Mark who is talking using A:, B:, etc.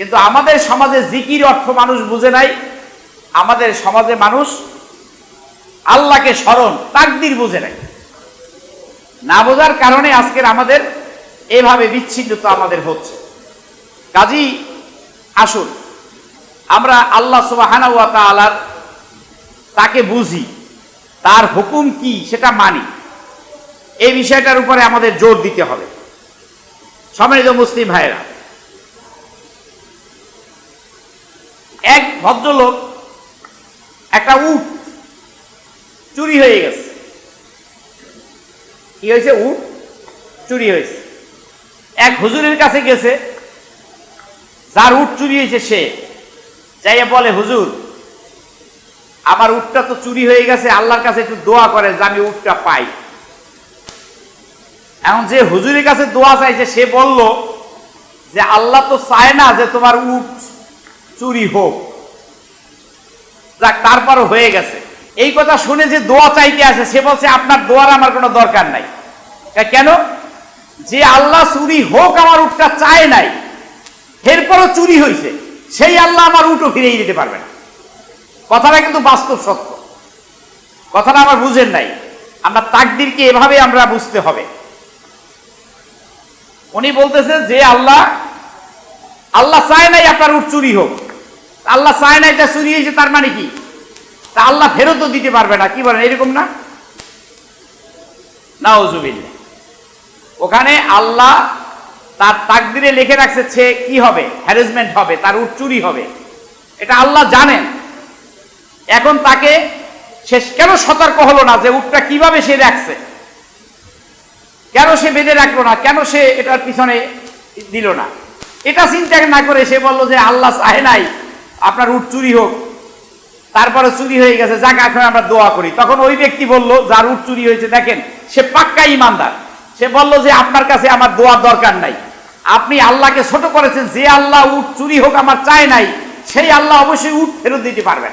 A: কিন্তু আমাদের সমাজে জিকির অর্থ মানুষ বুঝে নাই। আমাদের সমাজে মানুষ আল্লাহকে স্মরণ, তাকদির বুঝে নাই। না বোঝার কারণে আজকের আমাদের এভাবে বিচ্ছিন্নতা আমাদের হচ্ছে। কাজী, আসুন। আমরা আল্লাহ সুবাহানা ওয়া তাআলার তাকে বুঝি, তার হুকুম কি সেটা মানি। এই বিষয়টার উপরে আমাদের জোর দিতে হবে। সম্মানিত মুসলিম ভাইরা এক ভদ্রলোক একটা উট চুরি হয়ে গেছে। কি হয়েছে? উট চুরি হয়েছে। এক হুজুরের কাছে গেছে, যার উট চুরি হয়েছে সে। যাইয়া বলে, হুজুর, আমার উটটা তো চুরি হয়ে গেছে, আল্লাহর কাছে একটু দোয়া করে যে আমি উটটা পাই। এখন যে হুজুরের কাছে দোয়া চাইছে, সে বলল যে, আল্লাহ তো চায় না যে তোমার উট চুরি হোক। যাক, তারপরও হয়ে গেছে। এই কথা শুনে যে দোয়া চাইতে আসে, সে বলছে, আপনার দোয়ার আমার কোনো দরকার নাই। কেন? যে আল্লাহ চুরি হোক, আমার উঠটা চায় নাই, এরপরও চুরি হয়েছে সেই আল্লাহ আমার উটও ফিরিয়ে দিতে পারবে না। কথাটা কিন্তু বাস্তব সত্য। কথাটা আমার বুঝেন নাই। আমরা তাকদিরকে এভাবে আমরা বুঝতে হবে। উনি বলতেছে যে, আল্লাহ আল্লাহ চায় নাই আপনার উঠ চুরি হোক। আল্লাহ চায় নাই তা চুরি হয়েছে, তার মানে কি? তা আল্লাহ ফেরতও দিতে পারবে না, কি বলেন, এরকম না? নাউজুবিল্লাহ। ওখানে আল্লাহ তার তাকদিরে লিখে রাখছে সে কি হবে হ্যারাসমেন্ট হবে, তার উট চুরি হবে। এটা আল্লাহ জানেন। এখন তাকে সে কেন সতর্ক হলো না যে উটটা কীভাবে সে রাখছে? কেন সে বেঁধে রাখল না? কেন সে এটার পিছনে দিল না? এটা চিন্তা না করে সে বলল যে আল্লাহ চাহে নাই আপনার উট চুরি হোক, তারপরে চুরি হয়ে গেছে জাকাত এখন আমরা দোয়া করি। তখন ওই ব্যক্তি বলল, যার উট চুরি হয়েছে, দেখেন, সে পাক্কা ইমানদার। সে বলল যে, আপনার কাছে আমার দোয়ার দরকার নাই। আপনি আল্লাহকে ছোট করেছেন, যে আল্লাহ উট চুরি হোক, আমার চায় নাই, সেই আল্লাহ অবশ্যই উট ফেরত দিতে পারবেন।